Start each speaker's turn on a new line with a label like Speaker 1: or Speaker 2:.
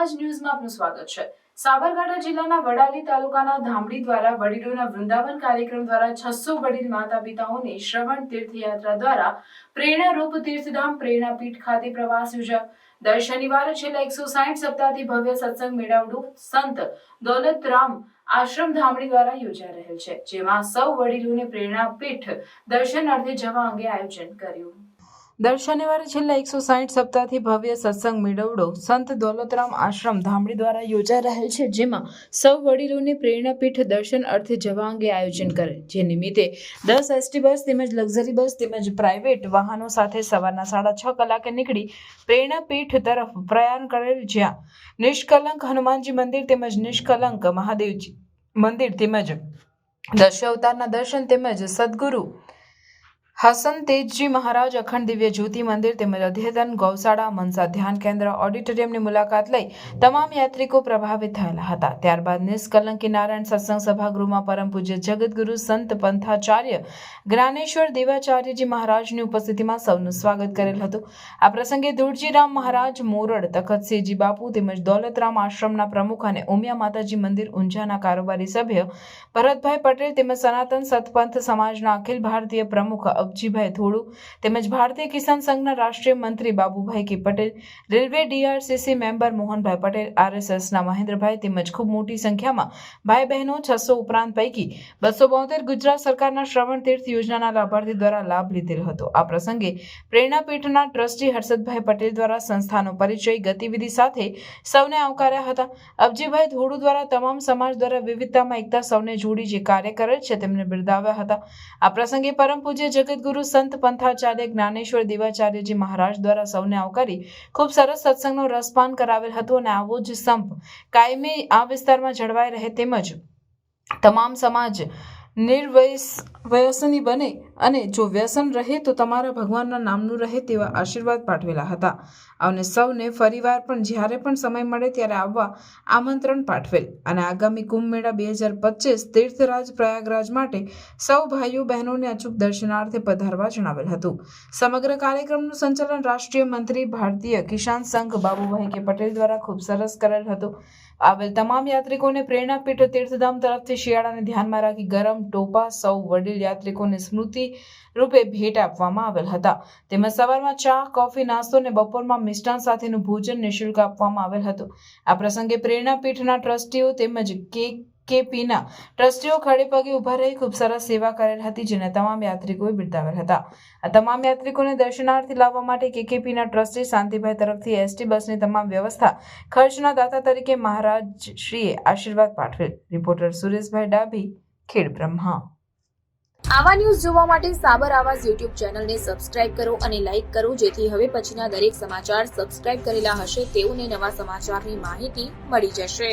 Speaker 1: આપનું સ્વાગત છે. સાબરકાંઠા જિલ્લાના વડાલી તાલુકાના ધામડી દ્વારા વડીલોના વૃંદાવન કાર્યક્રમ દ્વારા છસો વડીલ માતા પિતાઓને શ્રવણ તીર્થયાત્રા દ્વારા પ્રેરણારૂપ તીર્થધામ પ્રેરણાપીઠ ખાતે પ્રવાસ યોજાયો. દર શનિવારે છેલ્લા એકસો સાઠ સપ્તાહથી ભવ્ય સત્સંગ મેળાવડું સંત દોલતરામ આશ્રમ ધામડી દ્વારા યોજાઈ રહેલ છે, જેમાં સૌ વડીલોને પ્રેરણાપીઠ દર્શનાર્થે જવા અંગે આયોજન કર્યું. દર શનિવારે છેલ્લા એકસો સાઠ સપ્તાહથી ભવ્ય સત્સંગ મેળવડો સંત દોલતરામ આશ્રમ ધામડી દ્વારા યોજાઈ રહેલ છે, જેમાં સૌ વડીલોને પ્રેરણાપીઠ દર્શન અર્થે જવા અંગે આયોજન કરે, જે નિમિત્તે દસ એસટી બસ તેમજ લક્ઝરી બસ તેમજ પ્રાઇવેટ વાહનો સાથે સવારના સાડા છ કલાકે નીકળી પ્રેરણાપીઠ તરફ પ્રયાણ કરેલ જ્યાં નિષ્કલંક હનુમાનજી મંદિર તેમજ નિષ્કલંક મહાદેવજી મંદિર તેમજ દશાવતારના દર્શન તેમજ સદગુરુ હસન તેજજી મહારાજ અખંડ દિવ્ય જ્યોતિ મંદિર તેમજ અધ્યતન ગૌશાળા, મનસા ધ્યાન કેન્દ્ર, ઓડિટોરિયમની મુલાકાત લઈ તમામ યાત્રિકો પ્રભાવિત થયેલા હતા. ત્યારબાદ નિષ્કલંકી નારાયણ સત્સંગ સભાગૃહમાં પરમ પૂજ્ય જગતગુરુ સંત પંથાચાર્ય જ્ઞાનેશ્વર દેવાચાર્યજી મહારાજની ઉપસ્થિતિમાં સૌનું સ્વાગત કરેલ હતું. આ પ્રસંગે ધૂળજીરામ મહારાજ, મોરડ, તખતસિંહજી બાપુ તેમજ દોલતરામ આશ્રમના પ્રમુખ અને ઉમિયા માતાજી મંદિર ઊંઝાના કારોબારી સભ્ય ભરતભાઈ પટેલ તેમજ સનાતન સતપંથ સમાજના અખિલ ભારતીય પ્રમુખ અબજીભાઈ થોડુ તેમજ ભારતીય કિસાન સંઘના રાષ્ટ્રીય મંત્રી Babubhai K Patel, railway DRCC member Mohanbhai Patel, આરએસએસના Mahendrabhai તેમજ ખૂબ મોટી સંખ્યામાં ભાઈ બહેનો છસો ઉપરાંત પૈકી બસો બોતેર ગુજરાત સરકારના શ્રવણ તીર્થ યોજનાના લાભાર્થી દ્વારા લાભ લીધેલ હતો. આ પ્રસંગે પ્રેરણાપીઠના ટ્રસ્ટી હર્ષદભાઈ પટેલ દ્વારા સંસ્થાનો પરિચય, ગતિવિધિ સાથે સૌને આવકાર્યા હતા. અબજીભાઈ ધોડુ દ્વારા તમામ સમાજ દ્વારા વિવિધતામાં એકતા સૌને જોડી જે કાર્ય કરે છે તેમને બિરદાવ્યા હતા. આ પ્રસંગે પરમ પૂજ્ય જગતગુરુ સંત પંથાચાર્ય જ્ઞાનેશ્વર દેવાચાર્યજી મહારાજ દ્વારા સૌને આવકારી ખૂબ સરસ સત્સંગનો રસપાન કરાવેલ હતું અને આવો જ સંપ કાયમી આ વિસ્તારમાં જળવાઈ રહે તેમજ તમામ સમાજ નિર્વયસ વ્યસની બને અને જો વ્યસન રહે તો તમારા ભગવાનના નામનું રહે તેવા આશીર્વાદ પાઠવેલા હતા. અને સૌને ફરીવાર પણ જ્યારે પણ સમય મળે ત્યારે આવવા આમંત્રણ પાઠવેલ. અને આગામી કુંભ મેળા બે હજાર પચીસ તીર્થરાજ પ્રયાગરાજ માટે સૌ ભાઈઓ બહેનોને અચૂક દર્શનાર્થે પધારવા જણાવેલ હતું. સમગ્ર કાર્યક્રમનું સંચાલન રાષ્ટ્રીય મંત્રી ભારતીય કિસાન સંઘ બાબુભાઈ કે પટેલ દ્વારા ખૂબ સરસ કરેલ હતું. આવેલ તમામ યાત્રિકોને પ્રેરણાપીઠ તીર્થધામ તરફથી શિયાળાને ધ્યાનમાં રાખી ગરમ ટોપા, સૌ વડીલ યાત્રિકોને સ્મૃતિ રૂપે ભેટ આપવામાં આવેલ હતા. તેમજ સવારમાં ચા, કોફી, નાસ્તો અને બપોરમાં મિષ્ટાન સાથેનું ભોજન નિઃશુલ્ક આપવામાં આવેલ હતું. આ પ્રસંગે પ્રેરણાપીઠના ટ્રસ્ટીઓ તેમજ કે કેપીના ટ્રસ્ટીઓ ખડે પગે ઊભા રહી ખૂબ સરસ સેવા કરેલ હતી, જેને તમામ યાત્રિકોએ બિરદાવેલ હતા. આ તમામ યાત્રિકોને દર્શનાર્થી લાવવા માટે કેકેપીના ટ્રસ્ટી શાંતિભાઈ તરફથી એસટી બસની તમામ વ્યવસ્થા ખર્ચના દાતા તરીકે મહારાજ શ્રીએ આશીર્વાદ પાઠવેલ. રિપોર્ટર સુરેશભાઈ ડાભી, ખેડ બ્રહ્મા.
Speaker 2: આવા ન્યૂઝ જોવા માટે સાબર આવાજ યુટ્યુબ ચેનલને સબસ્ક્રાઇબ કરો અને લાઇક કરો, જેથી હવે પછીના દરેક સમાચાર સબસ્ક્રાઇબ કરેલા હશે, તેઓને નવા સમાચારની માહિતી મળી જશે.